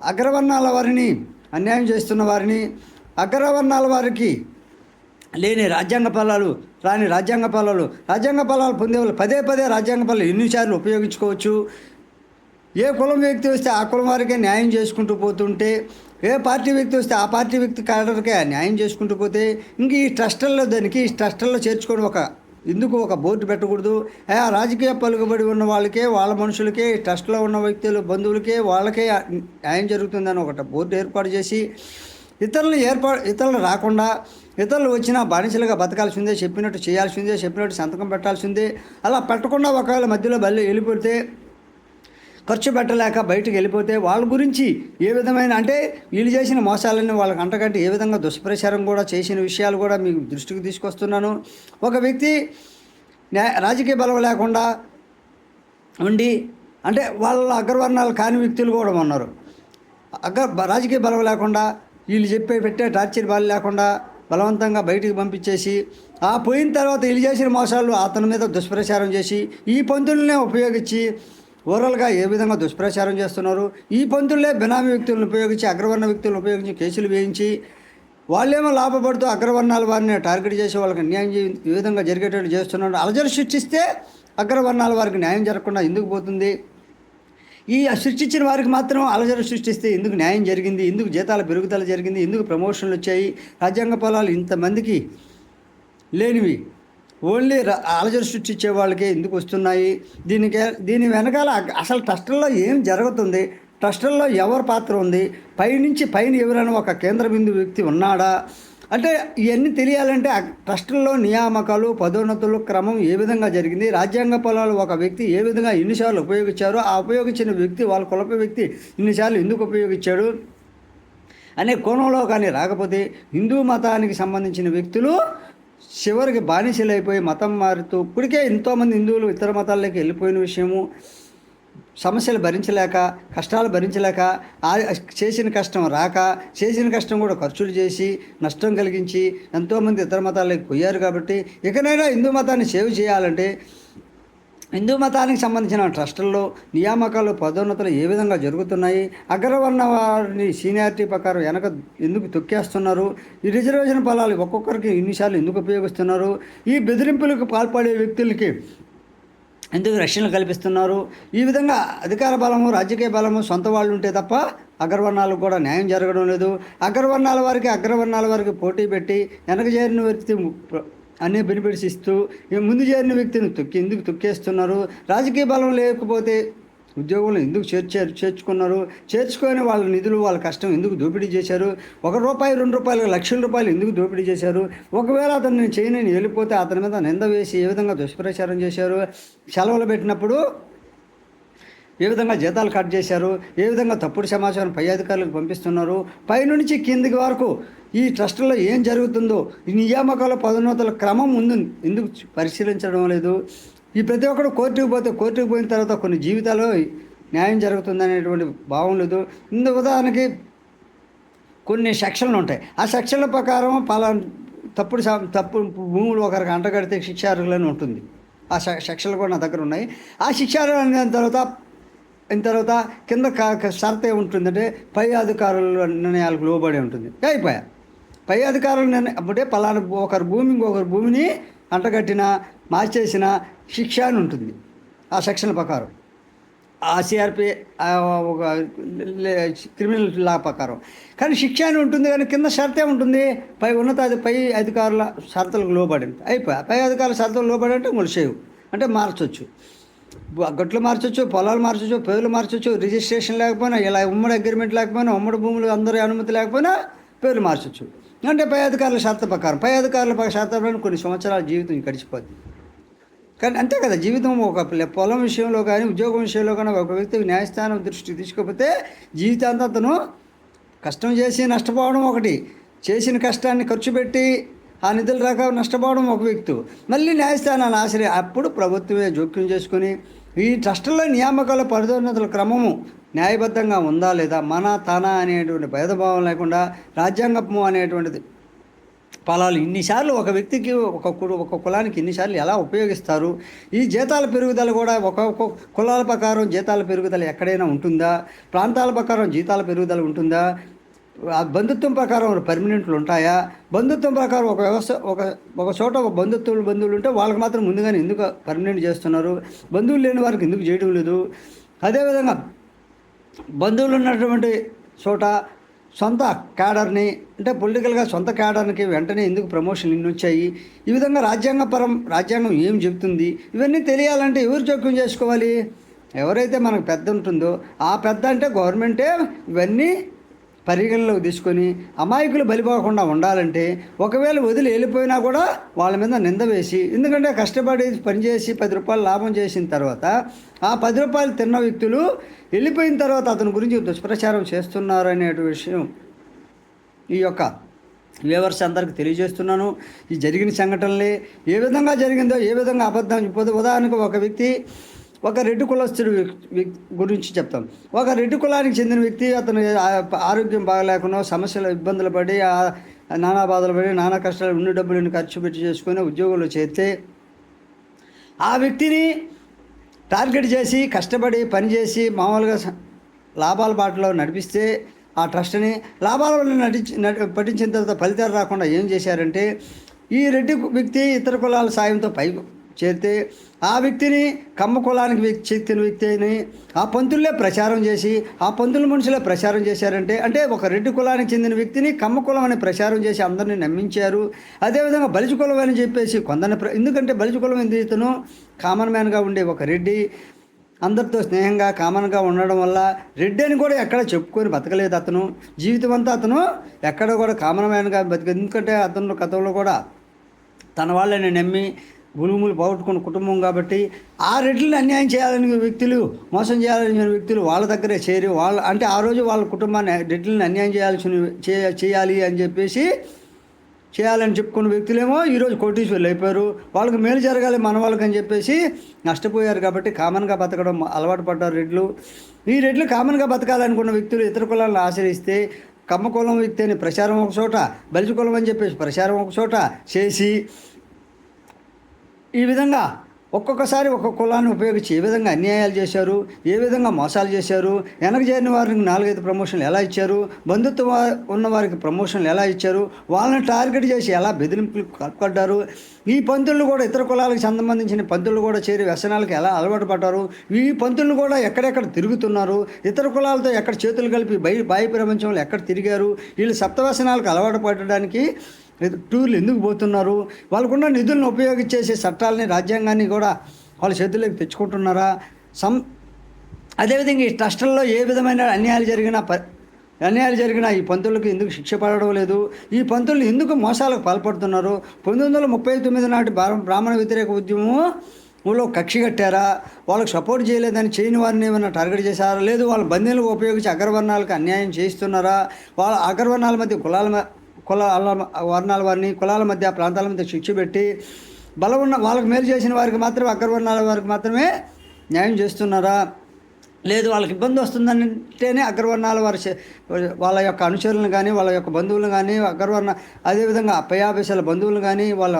అగ్రవర్ణాల వారిని అన్యాయం చేస్తున్న వారిని అగ్రవర్ణాల వారికి లేని రాజ్యాంగ ఫలాలు రాని రాజ్యాంగ ఫలాలు రాజ్యాంగ ఫలాలు పొందే వాళ్ళు పదే పదే రాజ్యాంగ ఫలాలు ఎన్నిసార్లు ఉపయోగించుకోవచ్చు? ఏ కులం వ్యక్తి వస్తే ఆ కులం వారికే న్యాయం చేసుకుంటూ పోతుంటే ఏ పార్టీ వ్యక్తి వస్తే ఆ పార్టీ వ్యక్తి క్యాడర్కే న్యాయం చేసుకుంటూ పోతే ఇంక ఈ ట్రస్టల్లో దానికి ఈ ట్రస్టల్లో చేర్చుకోవడం ఒక ఎందుకు ఒక బోర్డు పెట్టకూడదు? ఆ రాజకీయ పలుకుబడి ఉన్న వాళ్ళకే వాళ్ళ మనుషులకే ట్రస్ట్లో ఉన్న వ్యక్తులు బంధువులకే వాళ్ళకే న్యాయం జరుగుతుందని ఒకటి బోర్డు ఏర్పాటు చేసి ఇతరులు ఏర్పాటు ఇతరులు రాకుండా ఇతరులు వచ్చినా బానిసలుగా బతకాల్సిందే చెప్పినట్టు చేయాల్సిందే చెప్పినట్టు సంతకం పెట్టాల్సిందే అలా పెట్టకుండా ఒకవేళ మధ్యలో బల్లి వెళ్ళిపోతే ఖర్చు పెట్టలేక బయటకు వెళ్ళిపోతే వాళ్ళ గురించి ఏ విధమైన అంటే వీళ్ళు చేసిన మోసాలన్నీ వాళ్ళకి అంటకంటే ఏ విధంగా దుష్ప్రచారం కూడా చేసిన విషయాలు కూడా మీకు దృష్టికి తీసుకొస్తున్నాను. ఒక వ్యక్తి న్యాయ రాజకీయ బలం లేకుండా ఉండి అంటే వాళ్ళ అగ్రవర్ణాలు కాని వ్యక్తులు కూడా ఉన్నారు. అగ్ర రాజకీయ బలం లేకుండా వీళ్ళు చెప్పే పెట్టే టార్చర్ బాలు లేకుండా బలవంతంగా బయటికి పంపించేసి ఆ పోయిన తర్వాత వీళ్ళు చేసిన మోసాలు అతని మీద దుష్ప్రచారం చేసి ఈ పంతులనే ఉపయోగించి ఓవరాల్గా ఏ విధంగా దుష్ప్రచారం చేస్తున్నారు? ఈ పంతులే బినామీ వ్యక్తులను ఉపయోగించి అగ్రవర్ణ వ్యక్తులను ఉపయోగించి కేసులు వేయించి వాళ్ళేమో లాభపడుతూ అగ్రవర్ణాల వారిని టార్గెట్ చేసి వాళ్ళకి న్యాయం ఈ విధంగా జరిగేటట్టు చేస్తున్నారు. అలజడి సృష్టిస్తే అగ్రవర్ణాల వారికి న్యాయం జరగకుండా ఎందుకు పోతుంది? ఈ సృష్టించిన వారికి మాత్రం అలజడి సృష్టిస్తే ఎందుకు న్యాయం జరిగింది? ఎందుకు జీతాల పెరుగుదల జరిగింది? ఎందుకు ప్రమోషన్లు వచ్చాయి? రాజ్యాంగ పొలాలు ఇంతమందికి లేనివి. ఓన్లీ ఆలోచన సృష్టించే వాళ్ళకే ఎందుకు వస్తున్నాయి? దీనికి దీని వెనకాల అసలు ట్రస్టుల్లో ఏం జరుగుతుంది? ట్రస్టుల్లో ఎవరి పాత్ర ఉంది? పైనుంచి పైన ఎవరైనా ఒక కేంద్ర బిందు వ్యక్తి ఉన్నాడా? అంటే ఇవన్నీ తెలియాలంటే ఆ ట్రస్టుల్లో నియామకాలు పదోన్నతులు క్రమం ఏ విధంగా జరిగింది? రాజ్యాంగ పొలాలు ఒక వ్యక్తి ఏ విధంగా ఎన్నిసార్లు ఉపయోగించారో? ఆ ఉపయోగించిన వ్యక్తి వాళ్ళ కులప వ్యక్తి ఇన్నిసార్లు ఎందుకు ఉపయోగించాడు? అనే కోణంలో కానీ రాకపోతే హిందూ మతానికి సంబంధించిన వ్యక్తులు చివరికి బానిసలైపోయి మతం మారుతూ ఇప్పటికే ఎంతోమంది హిందువులు ఇతర మతాల్లోకి వెళ్ళిపోయిన విషయము సమస్యలు భరించలేక కష్టాలు భరించలేక ఆ చేసిన కష్టం రాక చేసిన కష్టం కూడా ఖర్చులు చేసి నష్టం కలిగించి ఎంతోమంది ఇతర మతాలకు పోయారు కాబట్టి ఇకనైనా హిందూ మతాన్ని సేవ్ చేయాలంటే హిందూ మతానికి సంబంధించిన ట్రస్టుల్లో నియామకాలు పదోన్నతులు ఏ విధంగా జరుగుతున్నాయి? అగ్రవర్ణ వారిని సీనియారిటీ ప్రకారం వెనక ఎందుకు తొక్కేస్తున్నారు? ఈ రిజర్వేషన్ ఫలాలు ఒక్కొక్కరికి ఇన్నిసార్లు ఎందుకు ఉపయోగిస్తున్నారు? ఈ బెదిరింపులకు పాల్పడే వ్యక్తులకి ఎందుకు రక్షణ కల్పిస్తున్నారు? ఈ విధంగా అధికార బలము రాజకీయ బలము సొంత వాళ్ళు ఉంటే తప్ప అగ్రవర్ణాలకు కూడా న్యాయం జరగడం లేదు. అగ్రవర్ణాల వారికి అగ్రవర్ణాల వారికి పోటీ పెట్టి వెనక చేరిన వ్యక్తి అన్ని బెనిఫిట్స్ ఇస్తూ ముందు చేరిన వ్యక్తిని తొక్కి ఎందుకు తొక్కేస్తున్నారు? రాజకీయ బలం లేకపోతే ఉద్యోగులను ఎందుకు చేర్చారు చేర్చుకున్నారు? చేర్చుకొని వాళ్ళ నిధులు వాళ్ళ కష్టం ఎందుకు దోపిడీ చేశారు? ఒక రూపాయి రెండు రూపాయలు లక్షల రూపాయలు ఎందుకు దోపిడీ చేశారు? ఒకవేళ అతను చేయనని వెళ్ళిపోతే అతని మీద నింద వేసి ఏ విధంగా దుష్ప్రచారం చేశారు? సెలవులు పెట్టినప్పుడు ఏ విధంగా జీతాలు కట్ చేశారు? ఏ విధంగా తప్పుడు సమాచారం పై అధికారులకు పంపిస్తున్నారు? పైనుంచి కిందికి వరకు ఈ ట్రస్టులో ఏం జరుగుతుందో ఈ నియామకాల పదోన్నతుల క్రమం ముందు ఎందుకు పరిశీలించడం లేదు? ఈ ప్రతి ఒక్కరు కోర్టుకు పోతే కోర్టుకు పోయిన తర్వాత కొన్ని జీవితాలు న్యాయం జరుగుతుందనేటువంటి భావం లేదు. ఇందు ఉదాహరణకి కొన్ని సెక్షన్లు ఉంటాయి. ఆ సెక్షన్ల ప్రకారం పలా తప్పుడు తప్పుడు భూములు ఒకరికి అంటగడితే శిక్షార్హులని ఉంటుంది. ఆ సెక్షన్లు కూడా నా దగ్గర ఉన్నాయి. ఆ శిక్షార్హులు అయిన తర్వాత తర్వాత కింద క- షరత ఏముంటుందంటే పై అధికారుల నిర్ణయాలకు లోబడి ఉంటుంది. అయిపోయా. పై అధికారుల నిర్ణయం అప్పుడే పలానా ఒకరి భూమి ఇంకొకరి భూమిని అంటగట్టిన మార్చేసిన శిక్ష అని ఉంటుంది. ఆ సెక్షన్ ప్రకారం. ఆ సిఆర్పి ఒక క్రిమినల్ లా ప్రకారం. కానీ శిక్ష అని ఉంటుంది కానీ కింద షరతే ఉంటుంది. పై ఉన్నత పై అధికారుల షరతులకు లోబడి అయిపోయా. పై అధికారుల షరతులకు లోబడి అంటే ములిసేవు అంటే మార్చొచ్చు. గట్లు మార్చొచ్చు పొలాలు మార్చొచ్చు పేర్లు మార్చొచ్చు రిజిస్ట్రేషన్ లేకపోయినా ఇలా ఉమ్మడి అగ్రిమెంట్ లేకపోయినా ఉమ్మడి భూములు అందరి అనుమతి లేకపోయినా పేర్లు మార్చొచ్చు. అంటే పై అధికారుల షరతు ప్రకారం పై అధికారుల షరతు ప్రకారం కొన్ని సంవత్సరాల జీవితం గడిచిపోద్ది కానీ అంతే కదా జీవితం ఒక పిల్ల- పొలం విషయంలో కానీ ఉద్యోగం విషయంలో కానీ ఒక వ్యక్తికి న్యాయస్థానం దృష్టి తీసుకోకపోతే జీవితాంతం అతను కష్టం చేసి నష్టపోవడం ఒకటి చేసిన కష్టాన్ని ఖర్చు పెట్టి ఆ నిధులు రాక నష్టపోవడం ఒక వ్యక్తి. మళ్ళీ న్యాయస్థానాన్ని ఆశ్రయ అప్పుడు ప్రభుత్వమే జోక్యం చేసుకొని ఈ ట్రస్టుల్లో నియామకాల పరిధోన్నతుల క్రమము న్యాయబద్ధంగా ఉందా లేదా? మన తన అనేటువంటి భేదభావం లేకుండా రాజ్యాంగము అనేటువంటిది ఫలాలు ఇన్నిసార్లు ఒక వ్యక్తికి ఒక ఒక కులానికి ఇన్నిసార్లు ఎలా ఉపయోగిస్తారు? ఈ జీతాల పెరుగుదల కూడా ఒక్కొక్క ఒక కులాల ప్రకారం జీతాల పెరుగుదల ఎక్కడైనా ఉంటుందా? ప్రాంతాల ప్రకారం జీతాల పెరుగుదల ఉంటుందా? ఆ బంధుత్వం ప్రకారం పర్మనెంట్లు ఉంటాయా? బంధుత్వం ప్రకారం ఒక వ్యవస్థ ఒక ఒక చోట ఒక బంధుత్వం బంధువులు ఉంటే వాళ్ళకి మాత్రం ముందుగానే ఎందుకు పర్మనెంట్ చేస్తున్నారు? బంధువులు లేని వారికి ఎందుకు చేయడం లేదు? అదేవిధంగా బంధువులు ఉన్నటువంటి చోట సొంత క్యాడర్ని అంటే పొలిటికల్గా సొంత క్యాడర్కి వెంటనే ఎందుకు ప్రమోషన్ ఇన్ని వచ్చాయి? ఈ విధంగా రాజ్యాంగపరం రాజ్యాంగం ఏం చెబుతుంది ఇవన్నీ తెలియాలంటే ఎవరు జోక్యం చేసుకోవాలి? ఎవరైతే మనకు పెద్ద ఉంటుందో ఆ పెద్ద అంటే గవర్నమెంటే ఇవన్నీ పరిగణలోకి తీసుకొని అమాయకులు బలిపోకుండా ఉండాలంటే ఒకవేళ వదిలి వెళ్ళిపోయినా కూడా వాళ్ళ మీద నింద వేసి ఎందుకంటే కష్టపడి పనిచేసి పది రూపాయలు లాభం చేసిన తర్వాత ఆ పది రూపాయలు తిన్న వ్యక్తులు వెళ్ళిపోయిన తర్వాత అతని గురించి దుష్ప్రచారం చేస్తున్నారు అనే విషయం ఈ యొక్క వ్యూవర్స్ అందరికి తెలియజేస్తున్నాను. ఈ జరిగిన సంఘటనలే ఏ విధంగా జరిగిందో ఏ విధంగా అబద్ధం ఉదాహరణకు ఒక వ్యక్తి ఒక రెడ్డి కులస్తుడు గురించి చెప్తాం. ఒక రెడ్డి కులానికి చెందిన వ్యక్తి అతను ఆరోగ్యం బాగలేకుండా సమస్యలు ఇబ్బందులు పడి నానా బాధలు పడి నానా కష్టాలు ఉన్న డబ్బులను ఖర్చు పెట్టి చేసుకొని ఉద్యోగంలో చేస్తే ఆ వ్యక్తిని టార్గెట్ చేసి కష్టపడి పనిచేసి మామూలుగా లాభాల బాటలో నడిపిస్తే ఆ ట్రస్ట్ని లాభాల వల్ల నటించి పట్టించిన తర్వాత ఫలితాలు రాకుండా ఏం చేశారంటే ఈ రెడ్డి వ్యక్తి ఇతర కులాల సాయంతో పై చేరితే ఆ వ్యక్తిని కమ్మ కులానికి వ్యక్తి చెందిన వ్యక్తిని ఆ పంతులే ప్రచారం చేసి ఆ పంతుల మనుషులే ప్రచారం చేశారంటే అంటే ఒక రెడ్డి కులానికి చెందిన వ్యక్తిని కమ్మ కులం అని ప్రచారం చేసి అందరినీ నమ్మించారు. అదేవిధంగా బలిజు కులం అని చెప్పేసి కొందరిని ప్ర- ఎందుకంటే బలిజు కులం ఎందుకు ఇతను కామన్ మ్యాన్గా ఉండే ఒక రెడ్డి అందరితో స్నేహంగా కామన్గా ఉండడం వల్ల రెడ్డి అని కూడా ఎక్కడ చెప్పుకొని బతకలేదు అతను. జీవితం అంతా అతను ఎక్కడ కూడా కామన్ మ్యాన్గా బతిక ఎందుకంటే అతను గతంలో కూడా తన వాళ్ళని నమ్మి భూములు పోగొట్టుకున్న కుటుంబం కాబట్టి ఆ రెడ్లను అన్యాయం చేయాలని వ్యక్తులు మోసం చేయాలని వ్యక్తులు వాళ్ళ దగ్గరే చేరి వాళ్ళ అంటే ఆ రోజు వాళ్ళ కుటుంబాన్ని రెడ్లను అన్యాయం చేయాల్సిన చేయ చేయాలి అని చెప్పేసి చేయాలని చెప్పుకున్న వ్యక్తులేమో ఈరోజు కోటీశ్వర్లు అయిపోయారు. వాళ్ళకి మేలు జరగాలి మన వాళ్ళకి అని చెప్పేసి నష్టపోయారు కాబట్టి కామన్గా బతకడం అలవాటు పడ్డారు రెడ్లు. ఈ రెడ్లు కామన్గా బతకాలనుకున్న వ్యక్తులు ఇతర కులాలను ఆశ్రయిస్తే కమ్మ కులం వ్యక్తి అని ప్రచారం ఒక చోట బలిజ కులం అని చెప్పేసి ప్రచారం ఒక చోట చేసి ఈ విధంగా ఒక్కొక్కసారి ఒక్కొక్క కులాన్ని ఉపయోగించి ఏ విధంగా అన్యాయాలు చేశారు ఏ విధంగా మోసాలు చేశారు వెనక చేరిన వారికి నాలుగైదు ప్రమోషన్లు ఎలా ఇచ్చారు బంధుత్వ ఉన్న వారికి ప్రమోషన్లు ఎలా ఇచ్చారు వాళ్ళని టార్గెట్ చేసి ఎలా బెదిరింపులు కట్టుకుంటారు ఈ పంతులు కూడా ఇతర కులాలకు సంబంధించిన పంతులు కూడా చేరి వ్యసనాలకు ఎలా అలవాటు పడ్డారు ఈ పంతులు కూడా ఎక్కడెక్కడ తిరుగుతున్నారు ఇతర కులాలతో ఎక్కడ చేతులు కలిపి బయ బాహ్య ప్రపంచంలో ఎక్కడ తిరిగారు వీళ్ళు సప్తవ్యసనాలకు అలవాటు పడడానికి టూర్లు ఎందుకు పోతున్నారు? వాళ్ళకున్న నిధులను ఉపయోగించేసే చట్టాలని రాజ్యాంగాన్ని కూడా వాళ్ళ చేతుల్లోకి తెచ్చుకుంటున్నారా? సం అదేవిధంగా ఈ ట్రస్టుల్లో ఏ విధమైన అన్యాయాలు జరిగినా ప అన్యాయాలు జరిగినా ఈ పంతులకు ఎందుకు శిక్ష పడడం లేదు? ఈ పంతులు ఎందుకు మోసాలకు పాల్పడుతున్నారు? పంతొమ్మిది వందల ముప్పై తొమ్మిది నాటి బ్రాహ్మణ వ్యతిరేక ఉద్యమంలో కక్షి కట్టారా? వాళ్ళకి సపోర్ట్ చేయలేదని చేయని వారిని ఏమైనా టార్గెట్ చేశారా? లేదు వాళ్ళ బందీలను ఉపయోగించి అగ్రవర్ణాలకు అన్యాయం చేయిస్తున్నారా? వాళ్ళ అగ్రవర్ణాల మధ్య కులాల కులాల వర్ణాల వారిని కులాల మధ్య ప్రాంతాల మధ్య శిక్ష పెట్టి బలం ఉన్న వాళ్ళకి మేలు చేసిన వారికి మాత్రమే అగ్రవర్ణాల వారికి మాత్రమే న్యాయం చేస్తున్నారా? లేదు వాళ్ళకి ఇబ్బంది వస్తుందంటేనే అగ్రవర్ణాల వారి వాళ్ళ యొక్క అనుచరులను కానీ వాళ్ళ యొక్క బంధువులను కానీ అగ్రవర్ణ అదేవిధంగా పయాభేశాల బంధువులు కానీ వాళ్ళ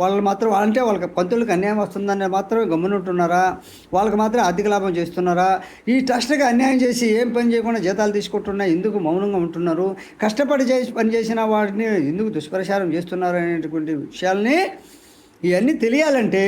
వాళ్ళు మాత్రం వాళ్ళంటే వాళ్ళకి పంతులకు అన్యాయం వస్తుందని మాత్రం గమ్మునుంటున్నారా? వాళ్ళకి మాత్రం ఆర్థిక లాభం చేస్తున్నారా? ఈ ట్రస్ట్కి అన్యాయం చేసి ఏం పని చేయకుండా జీతాలు తీసుకుంటున్నా ఎందుకు మౌనంగా ఉంటున్నారు? కష్టపడి చేసి పని చేసిన వాటిని ఎందుకు దుష్ప్రచారం చేస్తున్నారు అనేటువంటి విషయాల్ని ఇవన్నీ తెలియాలంటే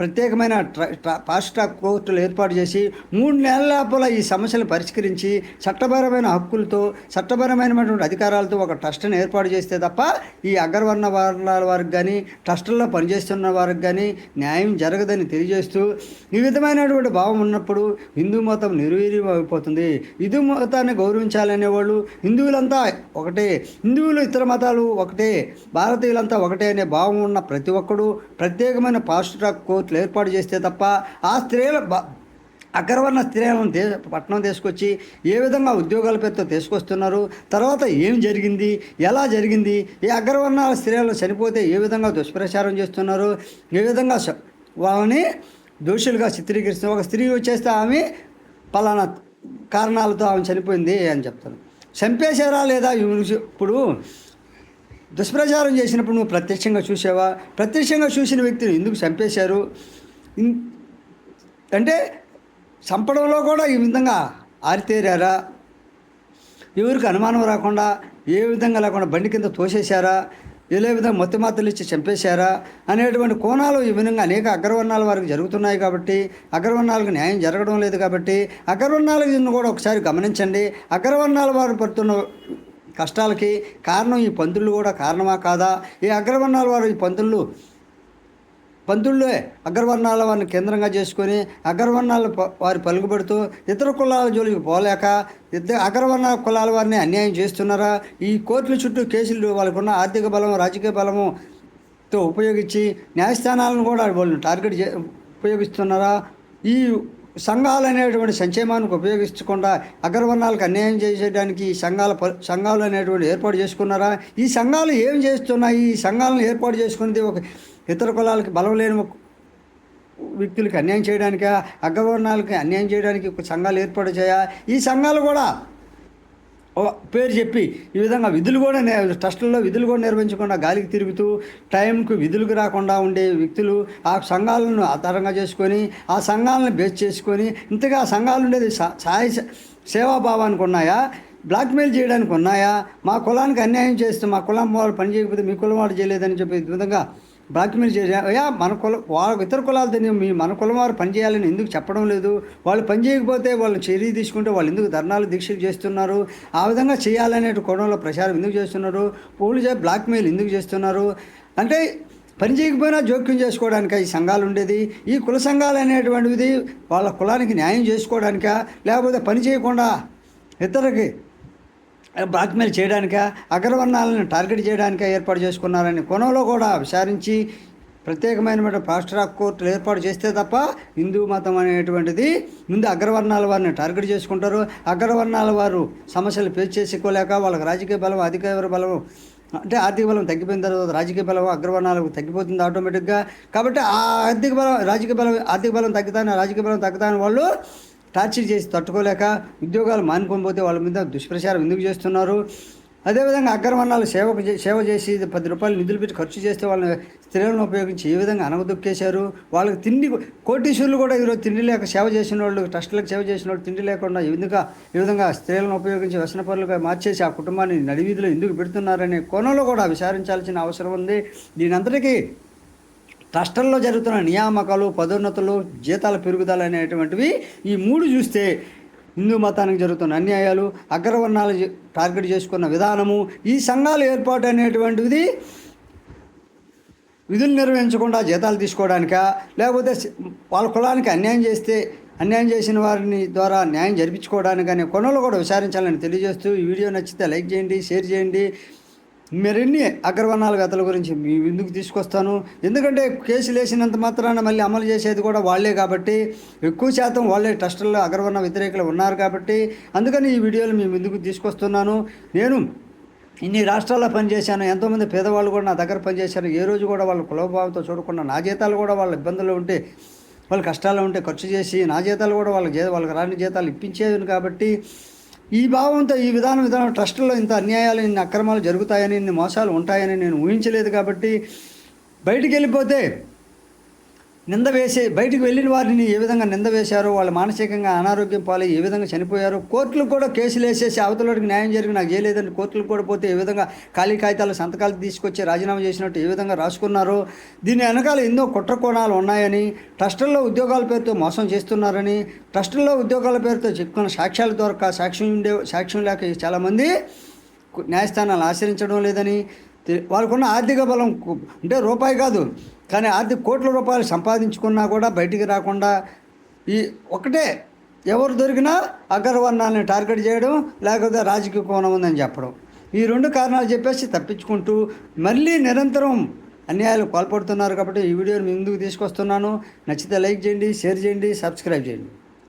ప్రత్యేకమైన ట్ర ఫాస్ట్ ట్రాక్ కోర్టులు ఏర్పాటు చేసి మూడు నెలల లోపల ఈ సమస్యలు పరిష్కరించి చట్టపరమైన హక్కులతో చట్టపరమైనటువంటి అధికారాలతో ఒక ట్రస్ట్ని ఏర్పాటు చేస్తే తప్ప ఈ అగ్రవర్ణ వర్ణాల వారికి కానీ ట్రస్టుల్లో పనిచేస్తున్న వారికి కానీ న్యాయం జరగదని తెలియజేస్తూ ఈ విధమైనటువంటి భావం ఉన్నప్పుడు హిందూ మతం నిర్వీర్యం అయిపోతుంది హిందూ మతాన్ని గౌరవించాలనే వాళ్ళు హిందువులంతా ఒకటే హిందువులు ఇతర మతాలు ఒకటే భారతీయులంతా ఒకటే అనే భావం ఉన్న ప్రతి ఒక్కడు ప్రత్యేకమైన ఫాస్ట్ ట్రాక్ కోర్టులు ఏర్పాటు చేస్తే తప్ప ఆ స్త్రీల బ- అగ్రవర్ణ స్త్రీలను దే పట్టణం తీసుకొచ్చి ఏ విధంగా ఉద్యోగాల పేరుతో తీసుకొస్తున్నారు తర్వాత ఏం జరిగింది ఎలా జరిగింది ఈ అగ్రవర్ణ స్త్రీలు చనిపోతే ఏ విధంగా దుష్ప్రచారం చేస్తున్నారు ఏ విధంగా వాళ్ళని దోషులుగా చిత్రీకరిస్తున్నారు ఒక స్త్రీ వచ్చేస్తే ఆమె పలానా కారణాలతో ఆమె చనిపోయింది అని చెప్తాను చంపేశారా లేదా? ఇప్పుడు దుష్ప్రచారం చేసినప్పుడు నువ్వు ప్రత్యక్షంగా చూసావా? ప్రత్యక్షంగా చూసిన వ్యక్తిని ఎందుకు చంపేశారు? అంటే చంపడంలో కూడా ఈ విధంగా ఆరితేరారా? ఎవరికి అనుమానం రాకుండా ఏ విధంగా లేకుండా బండి కింద తోసేశారా? ఏ విధంగా మొత్తం మాత్రలు ఇచ్చి చంపేశారా? అనేటువంటి కోణాలు ఈ విధంగా అనేక అగ్రవర్ణాల వారికి జరుగుతున్నాయి కాబట్టి అగ్రవర్ణాలకు న్యాయం జరగడం లేదు కాబట్టి అగ్రవర్ణాలను కూడా ఒకసారి గమనించండి. అగ్రవర్ణాల వారు పడుతున్న కష్టాలకి కారణం ఈ పంతులు కూడా కారణమా కాదా? ఈ అగ్రవర్ణాల వారు ఈ పంతులు. పంతుళ్ళే అగ్రవర్ణాల వారిని కేంద్రంగా చేసుకొని అగ్రవర్ణాల ప- వారి పలుకుబెడుతూ ఇతర కులాల జోలికి పోలేక ఇద్దరు అగ్రవర్ణ కులాల వారిని అన్యాయం చేస్తున్నారా? ఈ కోర్టుల చుట్టూ కేసులు వాళ్ళకున్న ఆర్థిక బలం రాజకీయ బలముతో ఉపయోగించి న్యాయస్థానాలను కూడా వాళ్ళు టార్గెట్ చే ఉపయోగిస్తున్నారా? ఈ సంఘాలు అనేటువంటి సంక్షేమానికి ఉపయోగించకుండా అగ్రవర్ణాలకు అన్యాయం చేసేయడానికి ఈ సంఘాల ప- సంఘాలు అనేటువంటి ఏర్పాటు చేసుకున్నారా? ఈ సంఘాలు ఏం చేస్తున్నాయి? ఈ సంఘాలను ఏర్పాటు చేసుకున్నది ఒక ఇతర కులాలకి బలం లేని వ్యక్తులకు వ్యక్తులకి అన్యాయం చేయడానికా? అగ్రవర్ణాలకి అన్యాయం చేయడానికి ఒక సంఘాలు ఏర్పాటు చేయా ఈ సంఘాలు కూడా పేరు చెప్పి. ఈ విధంగా విధులు కూడా నే- ట్రస్టుల్లో విధులు కూడా నిర్వహించకుండా గాలికి తిరుగుతూ టైంకు విధులకు రాకుండా ఉండే వ్యక్తులు ఆ సంఘాలను ఆధారంగా చేసుకొని ఆ సంఘాలను బేస్ చేసుకొని ఇంతగా ఆ సంఘాలు ఉండేది సా- సాయ సేవాభావానికి ఉన్నాయా? బ్లాక్మెయిల్ చేయడానికి ఉన్నాయా? మా కులానికి అన్యాయం చేస్తూ మా కులం వాళ్ళు పని చేయకపోతే మీ కులం వాళ్ళు చేయలేదని చెప్పి ఈ విధంగా బ్లాక్మెయిల్ చేసే అయ్యా మన కుల వాళ్ళ ఇతర కులాలు తెలియదు మీ మన కులం వారు పని చేయాలని ఎందుకు చెప్పడం లేదు? వాళ్ళు పని చేయకపోతే వాళ్ళు చర్య తీసుకుంటే వాళ్ళు ఎందుకు ధర్నాలు దీక్షలు చేస్తున్నారు? ఆ విధంగా చేయాలనే కోణంలో ప్రచారం ఎందుకు చేస్తున్నారు? పోలీసు బ్లాక్మెయిల్ ఎందుకు చేస్తున్నారు? అంటే పని చేయకపోయినా జోక్యం చేసుకోవడానిక ఈ సంఘాలు ఉండేది? ఈ కుల సంఘాలు అనేటువంటిది వాళ్ళ కులానికి న్యాయం చేసుకోవడానిక? లేకపోతే పని చేయకుండా ఇతరులకి బ్లాక్మెయిల్ చేయడానికా అగ్రవర్ణాలను టార్గెట్ చేయడానికా ఏర్పాటు చేసుకున్నారని కొనలో కూడా విచారించి ప్రత్యేకమైన ఫాస్ట్ ట్రాక్ కోర్టులు ఏర్పాటు చేస్తే తప్ప హిందూ మతం అనేటువంటిది ముందు అగ్రవర్ణాల వారిని టార్గెట్ చేసుకుంటారు. అగ్రవర్ణాల వారు సమస్యలు ఫేస్ చేసుకోలేక వాళ్ళకి రాజకీయ బలం అధికార బలం అంటే ఆర్థిక బలం తగ్గిపోయిన తర్వాత రాజకీయ బలం అగ్రవర్ణాలకు తగ్గిపోతుంది ఆటోమేటిక్గా. కాబట్టి ఆ ఆర్థిక బలం రాజకీయ బలం ఆర్థిక బలం తగ్గుతాను రాజకీయ బలం తగ్గుతాను వాళ్ళు టార్చర్ చేసి తట్టుకోలేక ఉద్యోగాలు మానుకొని పోతే వాళ్ళ మీద దుష్ప్రచారం ఎందుకు చేస్తున్నారు? అదేవిధంగా అగ్రవర్ణాలు సేవకు సేవ చేసి పది రూపాయలు నిధులు పెట్టి ఖర్చు చేస్తే వాళ్ళని స్త్రీలను ఉపయోగించి ఏ విధంగా అనగదొక్కేశారు? వాళ్ళకి తిండి కోటీశ్వరులు కూడా ఈరోజు తిండి లేక సేవ చేసిన వాళ్ళు ట్రస్టులకు సేవ చేసిన వాళ్ళు తిండి లేకుండా ఎందుకు ఈ విధంగా స్త్రీలను ఉపయోగించి వ్యసనపరులుగా మార్చేసి ఆ కుటుంబాన్ని నడివీధిలో ఎందుకు పెడుతున్నారనే కోణంలో కూడా విచారించాల్సిన అవసరం ఉంది. దీనంతటికీ ట్రస్టుల్లో జరుగుతున్న నియామకాలు పదోన్నతులు జీతాల పెరుగుదల అనేటువంటివి ఈ మూడు చూస్తే హిందూ మతానికి జరుగుతున్న అన్యాయాలు అగ్రవర్ణాలు టార్గెట్ చేసుకున్న విధానము ఈ సంఘాలు ఏర్పాటు అనేటువంటిది విధులు నిర్వహించకుండా జీతాలు తీసుకోవడానికా లేకపోతే వాళ్ళ కులానికి అన్యాయం చేస్తే అన్యాయం చేసిన వారిని ద్వారా న్యాయం జరిపించుకోవడానికి అనే కొనలు కూడా విచారించాలని తెలియజేస్తూ ఈ వీడియో నచ్చితే లైక్ చేయండి షేర్ చేయండి. మరిన్ని అగ్రవర్ణాల వ్యతల గురించి మీ ఎందుకు తీసుకొస్తాను? ఎందుకంటే కేసులు వేసినంత మాత్రాన మళ్ళీ అమలు చేసేది కూడా వాళ్ళే కాబట్టి ఎక్కువ శాతం వాళ్ళే ట్రస్టుల్లో అగ్రవర్ణ వ్యతిరేకులు ఉన్నారు కాబట్టి అందుకని ఈ వీడియోలు మీ ముందుకు తీసుకొస్తున్నాను? నేను ఇన్ని రాష్ట్రాల్లో పనిచేశాను ఎంతోమంది పేదవాళ్ళు కూడా నా దగ్గర పనిచేశారు ఏ రోజు కూడా వాళ్ళ కులభావంతో చూడకుండా నా జీతాలు కూడా వాళ్ళ ఇబ్బందులు ఉంటే వాళ్ళ కష్టాలు ఉంటే ఖర్చు చేసి నా జీతాలు కూడా వాళ్ళకి జీ వాళ్ళకి రాని జీతాలు ఇప్పించేవి కాబట్టి ఈ భావంతో ఈ విధానం విధానం ట్రస్టుల్లో ఇంత అన్యాయాలు ఇన్ని అక్రమాలు జరుగుతాయని ఇన్ని మోసాలు ఉంటాయని నేను ఊహించలేదు కాబట్టి బయటికి వెళ్ళిపోతే నింద వేసే బయటికి వెళ్ళిన వారిని ఏ విధంగా నింద వేశారో వాళ్ళు మానసికంగా అనారోగ్యం పాలై ఏ విధంగా చనిపోయారో కోర్టులు కూడా కేసులు వేసేసి అవతలకి న్యాయం జరిగి నాకు చేయలేదని కోర్టులు కూడా పోతే ఏ విధంగా ఖాళీ కాగితాలు సంతకాలు తీసుకొచ్చి రాజీనామా చేసినట్టు ఏ విధంగా రాసుకున్నారో దీని వెనకాల ఎన్నో కుట్ర కోణాలు ఉన్నాయని ట్రస్టుల్లో ఉద్యోగాల పేరుతో మోసం చేస్తున్నారని ట్రస్టుల్లో ఉద్యోగాల పేరుతో చెప్పుకున్న సాక్ష్యాల ద్వారా సాక్ష్యం ఉండే సాక్ష్యం లేక చాలామంది న్యాయస్థానాలు ఆశ్రయించడం లేదని వాళ్ళకున్న ఆర్థిక బలం అంటే రూపాయి కాదు. కానీ ఆర్థిక కోట్ల రూపాయలు సంపాదించుకున్నా కూడా బయటికి రాకుండా ఈ ఒకటే ఎవరు దొరికినా అగ్రవర్ణాలని టార్గెట్ చేయడం లేకపోతే రాజకీయ కోణం ఉందని చెప్పడం. ఈ రెండు కారణాలు చెప్పేసి తప్పించుకుంటూ మళ్ళీ నిరంతరం అన్యాయాలు పాల్పడుతున్నారు కాబట్టి ఈ వీడియోని ముందుకు తీసుకొస్తున్నాను. నచ్చితే లైక్ చేయండి షేర్ చేయండి సబ్స్క్రైబ్ చేయండి.